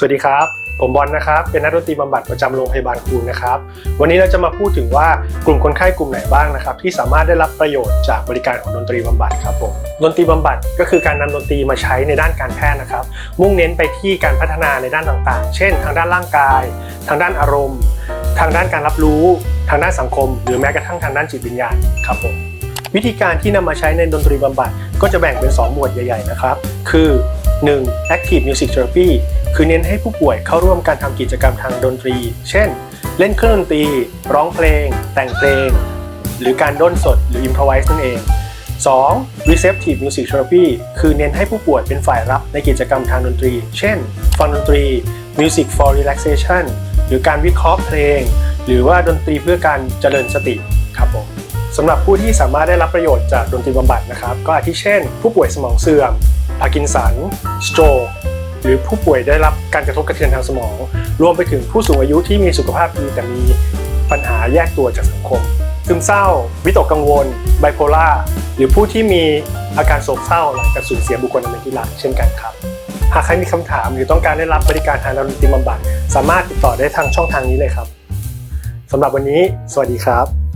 สวัสดีครับ ผมบอลนะครับ เป็นนักดนตรีบำบัดประจำโรงพยาบาลครูนะครับ วันนี้เราจะมาพูดถึงว่ากลุ่มคนไข้กลุ่มไหนบ้างนะครับ ที่สามารถได้รับประโยชน์จากบริการของดนตรีบำบัดครับผมดนตรีบำบัดก็คือการนำดนตรีมาใช้ในด้านการแพทย์นะครับ มุ่งเน้นไปที่การพัฒนาในด้านต่างๆ เช่น ทางด้านร่างกาย ทางด้านอารมณ์ ทางด้านการรับรู้ ทางด้านสังคม หรือแม้กระทั่งทางด้านจิตวิญญาณครับผมวิธีการที่นำมาใช้ในดนตรีบำบัดก็จะแบ่งเป็น 2 หมวดใหญ่ ๆ นะครับ คือ 1. Active Music Therapy คือเน้นให้ผู้ป่วยเข้าร่วมการทำกิจกรรมทางดนตรี เช่น เล่นเครื่องดนตรี ร้องเพลง แต่งเพลง หรือการด้นสดหรือ improvise นั่นเอง 2. Receptive Music Therapy คือเน้นให้ผู้ป่วยเป็นฝ่ายรับในกิจกรรมทางดนตรี เช่น ฟังดนตรี Music for Relaxation หรือการวิเคราะห์เพลง หรือว่าดนตรีเพื่อการเจริญสติครับผมสำหรับผู้ที่สามารถได้รับประโยชน์จากดนตรีบำบัดนะครับ ก็อาทิเช่น ผู้ป่วยสมองเสื่อมพาร์กินสัน สโตรก หรือผู้ป่วยได้รับการกระทบกระเทือนทางสมอง รวมไปถึงผู้สูงอายุที่มีสุขภาพดีแต่มีปัญหาแยกตัวจากสังคม ซึมเศร้า วิตกกังวล ไบโพล่า หรือผู้ที่มีอาการโศกเศร้าหลังจากสูญเสียบุคคลอันเป็นที่รักเช่นกันครับ หากใครมีคำถามหรือต้องการได้รับบริการทางดนตรีบำบัด สามารถติดต่อได้ทางช่องทางนี้เลยครับสำหรับวันนี้ สวัสดีครับ